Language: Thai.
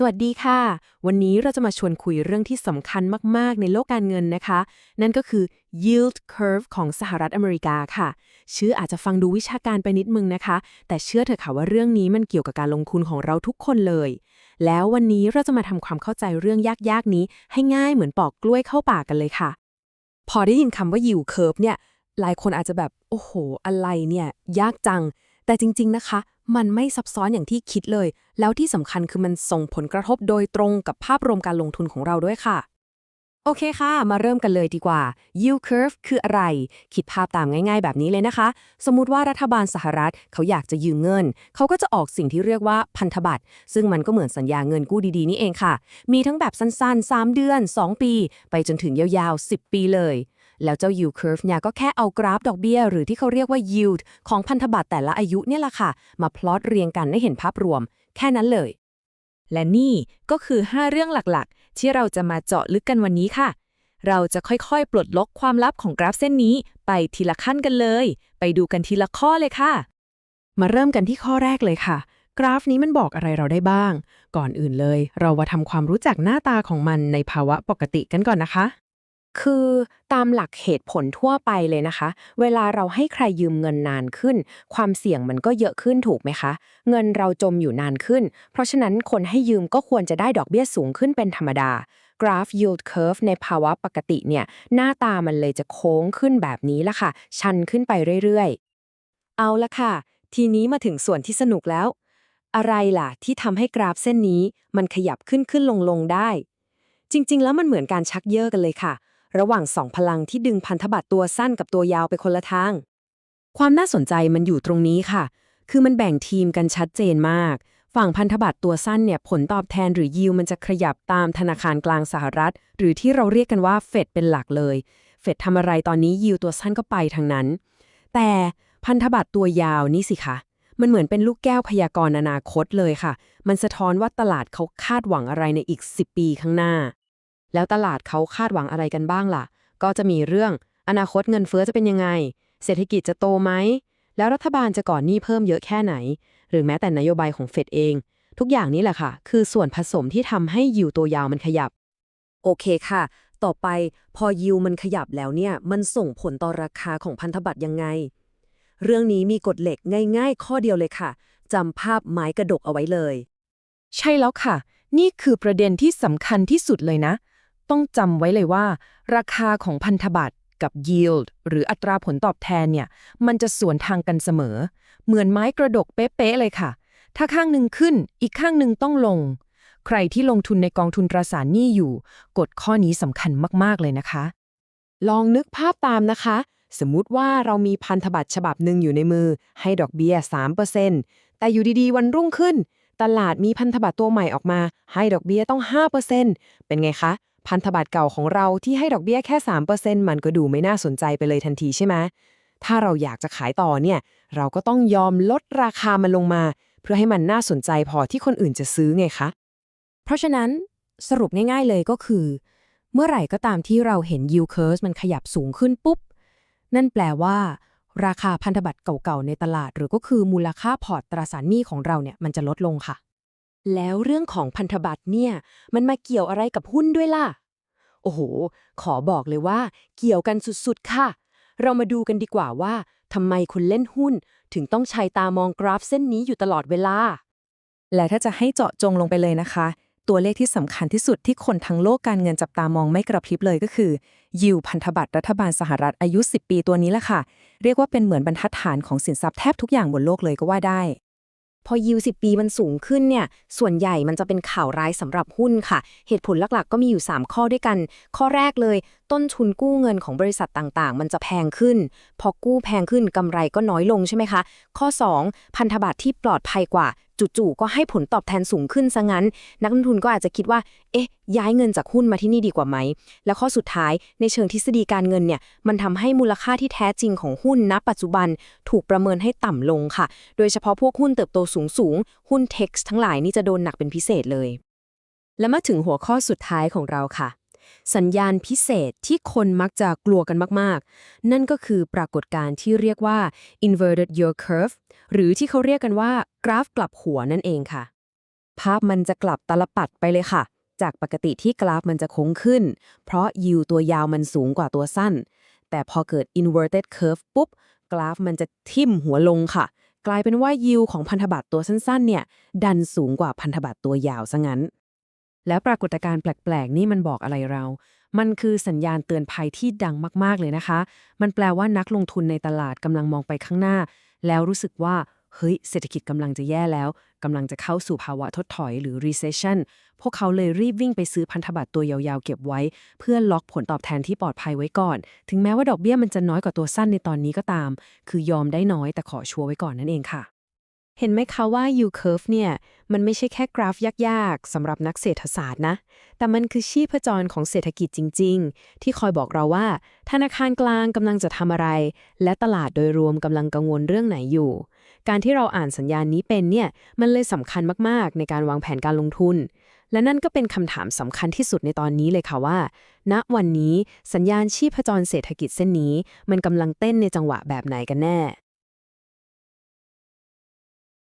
สวัสดีค่ะ วันนี้เราจะมาชวนคุยเรื่องที่สำคัญมาก ๆ ในโลกการเงินนะคะ นั่นก็คือ yield curve ของสหรัฐอเมริกาค่ะ ชื่ออาจจะฟังดูวิชาการไปนิดมึงนะคะ แต่เชื่อเถอะค่ะว่าเรื่องนี้มันเกี่ยวกับการลงทุนของเราทุกคนเลย แล้ววันนี้เราจะมาทำความเข้าใจเรื่องยาก ๆ นี้ ให้ง่ายเหมือนปอกกล้วยเข้าปากกันเลยค่ะ พอได้ยินคำว่า yield curve เนี่ย หลายคนอาจจะแบบ โอ้โห อะไรเนี่ย ยากจัง แต่จริง ๆ นะคะ มันไม่ซับซ้อนอย่างที่คิดเลย แล้วที่สำคัญคือมันส่งผลกระทบโดยตรงกับภาพรวมการลงทุนของเราด้วยค่ะ โอเคค่ะ มาเริ่มกันเลยดีกว่า yield curve คืออะไร คิดภาพตามง่ายๆ แบบนี้เลยนะคะ สมมุติว่ารัฐบาลสหรัฐเขาอยากจะยืมเงิน เขาก็จะออกสิ่งที่เรียกว่าพันธบัตร ซึ่งมันก็เหมือนสัญญาเงินกู้ดีๆ นี่เองค่ะ มีทั้งแบบสั้นๆ 3 เดือน 2 ปี ไปจนถึงยาวๆ 10 ปีเลย แล้วเจ้า yield curve เนี่ยก็แค่เอากราฟดอกเบี้ย หรือที่เขาเรียกว่า yield ของพันธบัตรแต่ละอายุเนี่ยแหละค่ะ มาพลอตเรียงกันให้เห็นภาพรวม แค่นั้นเลย และนี่ก็คือ 5 เรื่องหลักๆ ที่เราจะมาเจาะลึกกันวันนี้ค่ะ เราจะค่อยๆ ปลดล็อกความลับของกราฟเส้นนี้ ไปทีละขั้นกันเลย ไปดูกันทีละข้อเลยค่ะ มาเริ่มกันที่ข้อแรกเลยค่ะกราฟนี้มันบอกอะไรเราได้บ้าง ก่อนอื่นเลย เรามาทำความรู้จักหน้าตาของมันในภาวะปกติกันก่อนนะคะ คือตามหลักเหตุผลทั่วไปเลยนะคะ เวลาเราให้ใครยืมเงินนานขึ้น ความเสี่ยงมันก็เยอะขึ้นถูกไหมคะ เงินเราจมอยู่นานขึ้น เพราะฉะนั้นคนให้ยืมก็ควรจะได้ดอกเบี้ยสูงขึ้นเป็นธรรมดากราฟ yield curve ในภาวะปกติเนี่ย หน้าตามันเลยจะโค้งขึ้นแบบนี้ละค่ะ ชันขึ้นไปเรื่อยๆ เอาละค่ะ ทีนี้มาถึงส่วนที่สนุกแล้ว อะไรล่ะที่ทำให้กราฟเส้นนี้มันขยับขึ้นขึ้นลงลงได้ จริง ๆ แล้วมันเหมือนการชักเยอะกันเลยค่ะ ระหว่างสองพลังที่ดึงพันธบัตรตัวสั้นกับตัวยาวไปคนละทาง ความน่าสนใจมันอยู่ตรงนี้ค่ะ คือมันแบ่งทีมกันชัดเจนมาก ฝั่งพันธบัตรตัวสั้นเนี่ยผลตอบแทนหรือยิวมันจะขยับตามธนาคารกลางสหรัฐ หรือที่เราเรียกกันว่าเฟดเป็นหลักเลย เฟดทำอะไรตอนนี้ยิวตัวสั้นก็ไปทางนั้น แต่พันธบัตรตัวยาวนี่สิคะมันเหมือนเป็นลูกแก้วพยากรณ์อนาคตเลยค่ะ มันสะท้อนว่าตลาดเขาคาดหวังอะไรในอีก 10 ปีข้างหน้า แล้วตลาดเขาคาดหวังอะไรกันบ้างล่ะ ก็จะมีเรื่อง อนาคตเงินเฟ้อจะเป็นยังไง เศรษฐกิจจะโตไหม แล้วรัฐบาลจะก่อนหนี้เพิ่มเยอะแค่ไหน หรือแม้แต่นโยบายของเฟดเอง ทุกอย่างนี้แหละค่ะ คือส่วนผสมที่ทำให้ยิวตัวยาวมันขยับ โอเคค่ะ ต่อไปพอยิวมันขยับแล้วเนี่ย มันส่งผลต่อราคาของพันธบัตรยังไง เรื่องนี้มีกฎเหล็กง่าย ๆ ข้อเดียวเลยค่ะจำภาพไม้กระดกเอาไว้เลย ใช่แล้วค่ะ นี่คือประเด็นที่สำคัญที่สุดเลยนะ ต้องจำไว้เลยว่า ราคาของพันธบัตรกับ yield หรืออัตราผลตอบแทนเนี่ย มันจะสวนทางกันเสมอ เหมือนไม้กระดกเป๊ะๆเลยค่ะ ถ้าข้างหนึ่งขึ้น อีกข้างหนึ่งต้องลง ใครที่ลงทุนในกองทุนตราสารหนี้อยู่ กฎข้อนี้สำคัญมากๆเลยนะคะ ลองนึกภาพตามนะคะ สมมุติว่าเรามีพันธบัตรฉบับหนึ่งอยู่ในมือ ให้ดอกเบี้ย 3%แต่อยู่ดีๆ วันรุ่งขึ้น ตลาดมีพันธบัตรตัวใหม่ออกมา ให้ดอกเบี้ยต้อง 5%เป็นไงคะ พันธบัตรเก่าของเราที่ให้ดอกเบี้ยแค่ 3%มันก็ดูไม่น่าสนใจไปเลยทันทีใช่ไหมถ้าเราอยากจะขายต่อเนี่ย เราก็ต้องยอมลดราคามันลงมา เพื่อให้มันน่าสนใจพอที่คนอื่นจะซื้อไงคะ เพราะฉะนั้นสรุปง่ายๆเลยก็คือ เมื่อไหร่ก็ตามที่เราเห็น yield curve มันขยับสูงขึ้นปุ๊บ นั่นแปลว่า ราคาพันธบัตรเก่าๆในตลาด หรือก็คือมูลค่าพอร์ตตราสารหนี้ของเราเนี่ยมันจะลดลงค่ะ แล้วเรื่องของพันธบัตรเนี่ย มันมาเกี่ยวอะไรกับหุ้นด้วยล่ะ โอ้โห ขอบอกเลยว่า เกี่ยวกันสุดๆ ค่ะ เรามาดูกันดีกว่าว่าทำไมคนเล่นหุ้น ถึงต้องใช้ตามองกราฟเส้นนี้อยู่ตลอดเวลา และถ้าจะให้เจาะจงลงไปเลยนะคะ ตัวเลขที่สำคัญที่สุดที่คนทั้งโลกการเงินจับตามองไม่กระพริบเลยก็คือยิวพันธบัตรรัฐบาลสหรัฐอายุ 10 ปีตัวนี้แหละค่ะ เรียกว่าเป็นเหมือนบรรทัดฐานของสินทรัพย์แทบทุกอย่างบนโลกเลยก็ว่าได้ พอยิว10 ปีมันสูงขึ้นเนี่ย ส่วนใหญ่มันจะเป็นข่าวร้ายสำหรับหุ้นค่ะ เหตุผลหลักๆ ก็มีอยู่ 3 ข้อด้วยกัน ข้อแรกเลย ต้นทุนกู้เงินของบริษัทต่างๆ มันจะแพงขึ้น พอกู้แพงขึ้นกำไรก็น้อยลงใช่ไหมคะ ข้อ 2 พันธบัตรที่ปลอดภัยกว่า จู่ๆก็ให้ผลตอบแทนสูงขึ้นซะงั้น นักลงทุนก็อาจจะคิดว่า เอ๊ะ ย้ายเงินจากหุ้นมาที่นี่ดีกว่าไหม แล้วข้อสุดท้ายในเชิงทฤษฎีการเงินเนี่ย มันทำให้มูลค่าที่แท้จริงของหุ้นณ ปัจจุบันถูกประเมินให้ต่ำลงค่ะ โดยเฉพาะพวกหุ้นเติบโตสูงๆหุ้นเท็กซ์ทั้งหลายนี่จะโดนหนักเป็นพิเศษเลย และมาถึงหัวข้อสุดท้ายของเราค่ะ สัญญาณพิเศษที่คนมักจะกลัวกันมาก ๆ นั่นก็คือปรากฏการณ์ที่เรียกว่า inverted yield curve หรือที่เขาเรียกกันว่ากราฟกลับหัวนั่นเองค่ะ ภาพมันจะกลับตลปัดไปเลยค่ะ จากปกติที่กราฟมันจะโค้งขึ้น เพราะยิวตัวยาวมันสูงกว่าตัวสั้น แต่พอเกิด inverted curve ปุ๊บ กราฟมันจะทิ่มหัวลงค่ะกลายเป็นว่ายิวของพันธบัตรตัวสั้นๆ เนี่ย ดันสูงกว่าพันธบัตรตัวยาวซะงั้น แล้วปรากฏการณ์แปลก ๆ นี่มันบอกอะไรเรา มันคือสัญญาณเตือนภัยที่ดังมาก ๆ เลยนะคะ มันแปลว่านักลงทุนในตลาดกำลังมองไปข้างหน้า แล้วรู้สึกว่า เฮ้ย เศรษฐกิจกำลังจะแย่แล้วกำลังจะเข้าสู่ภาวะถดถอยหรือ recession พวกเขาเลยรีบวิ่งไปซื้อพันธบัตรตัวยาวๆ เก็บไว้ เพื่อล็อกผลตอบแทนที่ปลอดภัยไว้ก่อน ถึงแม้ว่าดอกเบี้ยมันจะน้อยกว่าตัวสั้นในตอนนี้ก็ตาม คือยอมได้น้อยแต่ขอชัวร์ไว้ก่อนนั่นเองค่ะ เห็นไหมคะว่า U curve เนี่ย มันไม่ใช่แค่กราฟยากๆสำหรับนักเศรษฐศาสตร์นะ แต่มันคือชีพจรของเศรษฐกิจจริง ๆ ที่คอยบอกเราว่า ธนาคารกลางกำลังจะทำอะไร และตลาดโดยรวมกำลังกังวลเรื่องไหนอยู่ การที่เราอ่านสัญญาณนี้เป็นเนี่ย มันเลยสำคัญมากๆ ในการวางแผนการลงทุน และนั่นก็เป็นคำถามสำคัญที่สุดในตอนนี้เลยค่ะว่า ณวันนี้สัญญาณชีพจรเศรษฐกิจเส้นนี้ มันกำลังเต้นในจังหวะแบบไหนกันแน่